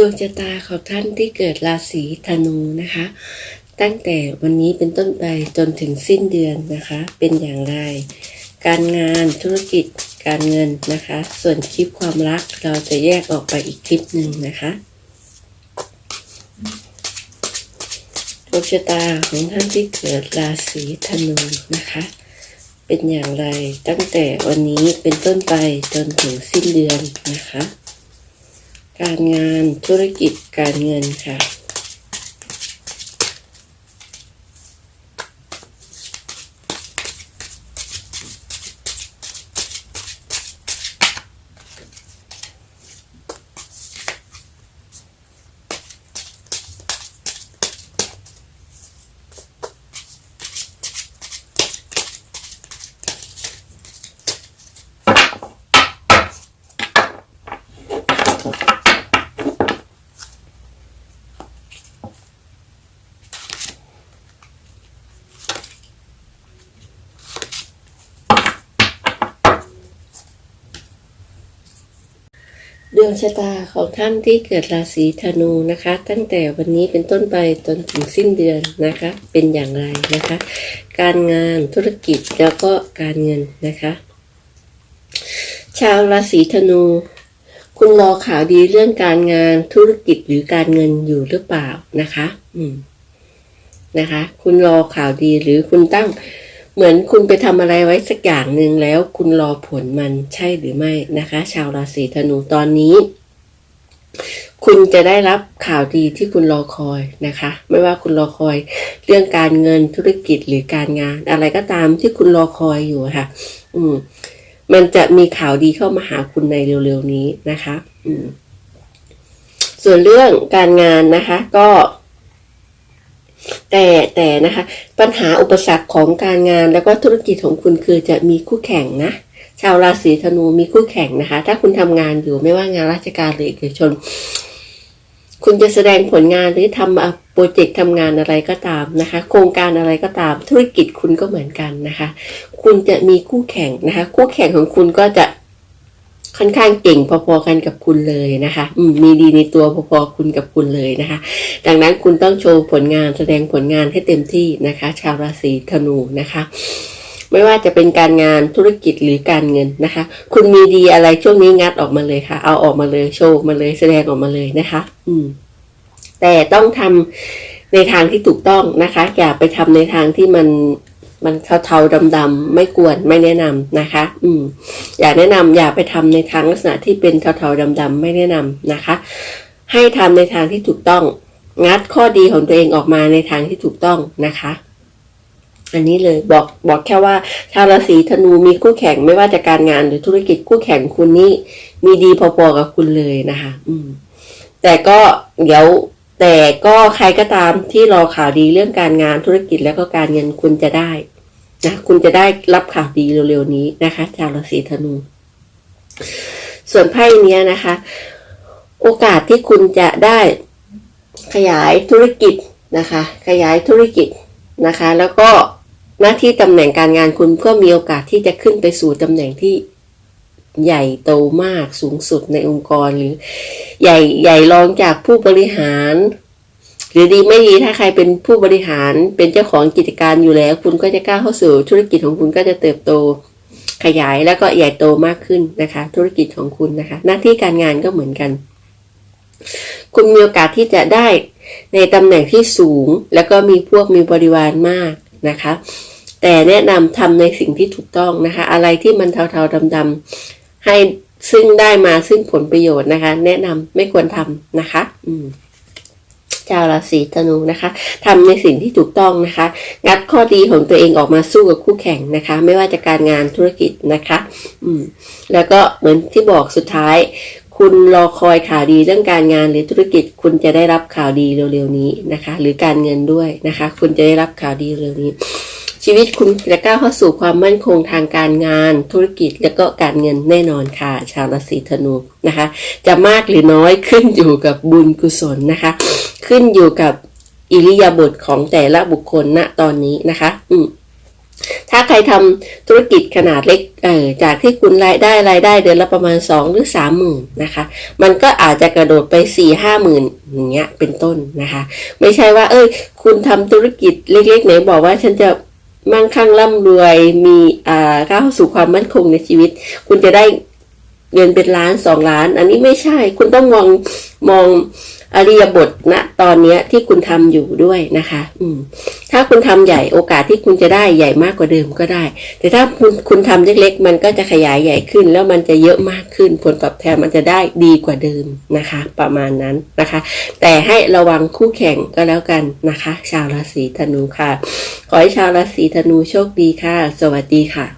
ดวงชะตาของท่านที่เกิดราศีธนูนะคะ ตั้งแต่วันนี้เป็นต้นไปจนถึงสิ้นเดือนนะคะ เป็นอย่างไร การงานธุรกิจการเงินนะคะ ส่วนคลิปความรักเราจะแยกออกไปอีกคลิปหนึ่งนะคะดวงชะตาของท่านที่เกิดราศีธนูนะคะ เป็นอย่างไรตั้งแต่วันนี้เป็นต้นไปจนถึงสิ้นเดือนนะคะ การงานธุรกิจการเงินค่ะ วงชะตาของท่านที่เกิดราศีธนูนะคะ ตั้งแต่วันนี้เป็นต้นไปจนถึงสิ้นเดือนนะคะ เป็นอย่างไรนะคะ การงานธุรกิจแล้วก็การเงินนะคะ ชาวราศีธนู คุณรอข่าวดีเรื่องการงานธุรกิจหรือการเงินอยู่หรือเปล่านะคะ อืมนะคะ คุณรอข่าวดีหรือคุณตั้ง เหมือนคุณไปทำอะไรไว้สักอย่างหนึ่งแล้ว คุณรอผลมันใช่หรือไม่นะคะ ชาวราศีธนูตอนนี้ คุณจะได้รับข่าวดีที่คุณรอคอยนะคะ ไม่ว่าคุณรอคอย เรื่องการเงินธุรกิจหรือการงาน อะไรก็ตามที่คุณรอคอยอยู่ะค่ะ อืม มันจะมีข่าวดีเข้ามาหาคุณในเร็วๆนี้นะคะ อืม ส่วนเรื่องการงานนะคะ ก็ แต่แต่นะคะปัญหาอุปสรรคของการงานแล้วก็ธุรกิจของคุณคือจะมีคู่แข่งนะชาวราศีธนูมีคู่แข่งนะคะ ถ้าคุณทำงานอยู่ไม่ว่างานราชการหรือเอกชน คุณจะแสดงผลงานหรือทำโปรเจกต์ทำงานอะไรก็ตามนะคะ โครงการอะไรก็ตามธุรกิจคุณก็เหมือนกันนะคะ คุณจะมีคู่แข่งนะคะ คู่แข่งของคุณก็จะ ค่อนข้างเก่งพอๆกันกับคุณเลยนะคะมีดีในตัวพอๆคุณกับคุณเลยนะคะ ดังนั้นคุณต้องโชว์ผลงานแสดงผลงานให้เต็มที่นะคะ ชาวราศีธนูนะคะไม่ว่าจะเป็นการงานธุรกิจหรือการเงินนะคะ คุณมีดีอะไรช่วงนี้งัดออกมาเลยค่ะ เอาออกมาเลยโชว์มาเลยแสดงออกมาเลยนะคะ อืม แต่ต้องทำในทางที่ถูกต้องนะคะ อย่าไปทำในทางที่มัน มันเทาๆดำๆไม่กวนไม่แนะนำนะคะ อืมอย่าแนะนำอย่าไปทำในทางลักษณะที่เป็นเทาๆดำๆไม่แนะนำนะคะ ให้ทำในทางที่ถูกต้อง งัดข้อดีของตัวเองออกมาในทางที่ถูกต้องนะคะอันนี้เลยบอกบอกแค่ว่า ชาวราศีธนูมีคู่แข่งไม่ว่าจะการงานหรือธุรกิจคู่แข่งคุณนี่มีดีพอๆกับคุณเลยนะคะ อืม แต่ก็เดี๋ยว แต่ก็ใครก็ตามที่รอข่าวดีเรื่องการงานธุรกิจแล้วก็การเงินคุณจะได้นะคุณจะได้รับข่าวดีเร็วๆนี้นะคะชาวราศีธนู ส่วนไพ่เนี้ยนะคะ โอกาสที่คุณจะได้ขยายธุรกิจนะคะ ขยายธุรกิจนะคะ แล้วก็หน้าที่ตำแหน่งการงานคุณก็มีโอกาสที่จะขึ้นไปสู่ตำแหน่งที่ ใหญ่โตมากสูงสุดในองค์กรหรือ ใหญ่ใหญ่รองจากผู้บริหาร หรือดีไม่ดีถ้าใครเป็นผู้บริหารเป็นเจ้าของกิจการอยู่แล้ว คุณก็จะก้าวเข้าสู่ธุรกิจของคุณก็จะเติบโตขยายแล้วก็ใหญ่โตมากขึ้นนะคะ ธุรกิจของคุณนะคะ หน้าที่การงานก็เหมือนกัน คุณมีโอกาสที่จะได้ในตำแหน่งที่สูง แล้วก็มีพวกมีบริวารมากนะคะ แต่แนะนำทำในสิ่งที่ถูกต้องนะคะ อะไรที่มันเทาๆดำๆ ให้ซึ่งได้มาซึ่งผลประโยชน์นะคะ แนะนำไม่ควรทำนะคะ อืมชาวราศีธนูนะคะทำในสิ่งที่ถูกต้องนะคะ งัดข้อดีของตัวเองออกมาสู้กับคู่แข่งนะคะ ไม่ว่าจะการงานธุรกิจนะคะ อืม แล้วก็เหมือนที่บอกสุดท้าย คุณรอคอยข่าวดีเรื่องการงานหรือธุรกิจ คุณจะได้รับข่าวดีเร็วๆนี้นะคะ หรือการเงินด้วยนะคะ คุณจะได้รับข่าวดีเร็วนี้ ชีวิตคุณจะก้าวเข้าสู่ความมั่นคงทางการงาน ธุรกิจและก็การเงินแน่นอนค่ะ ชาวราศีธนูนะคะ จะมากหรือน้อยขึ้นอยู่กับบุญกุศลนะคะ ขึ้นอยู่กับอิริยาบถของแต่ละบุคคลณตอนนี้นะคะ อืมถ้าใครทำธุรกิจขนาดเล็ก เออจากที่คุณรายได้รายได้เดือนละประมาณ 2 หรือ3หมื่นนะคะ มันก็อาจจะกระโดดไป 4 5หมื่นอย่างเงี้ย เป็นต้นนะคะ ไม่ใช่ว่า เอ้ย คุณทำธุรกิจเล็กๆไหนบอกว่าฉันจะ มั่งคั่งร่ำรวยมีอ่าก้าวสู่ความมั่นคงในชีวิต คุณจะได้เงินเป็นล้านสองล้าน อันนี้ไม่ใช่ คุณต้องมองมองอริยบทณตอนเนี้ยที่คุณทำอยู่ด้วยนะคะ อืม ถ้าคุณทำใหญ่โอกาสที่คุณจะได้ใหญ่มากกว่าเดิมก็ได้ แต่ถ้าคุณคุณทำเล็กๆ มันก็จะขยายใหญ่ขึ้น แล้วมันจะเยอะมากขึ้น ผลตอบแทนมันจะได้ดีกว่าเดิมนะคะ ประมาณนั้นนะคะ แต่ให้ระวังคู่แข่งก็แล้วกันนะคะ ชาวราศีธนูค่ะ ขอให้ชาวราศีธนูโชคดีค่ะ สวัสดีค่ะ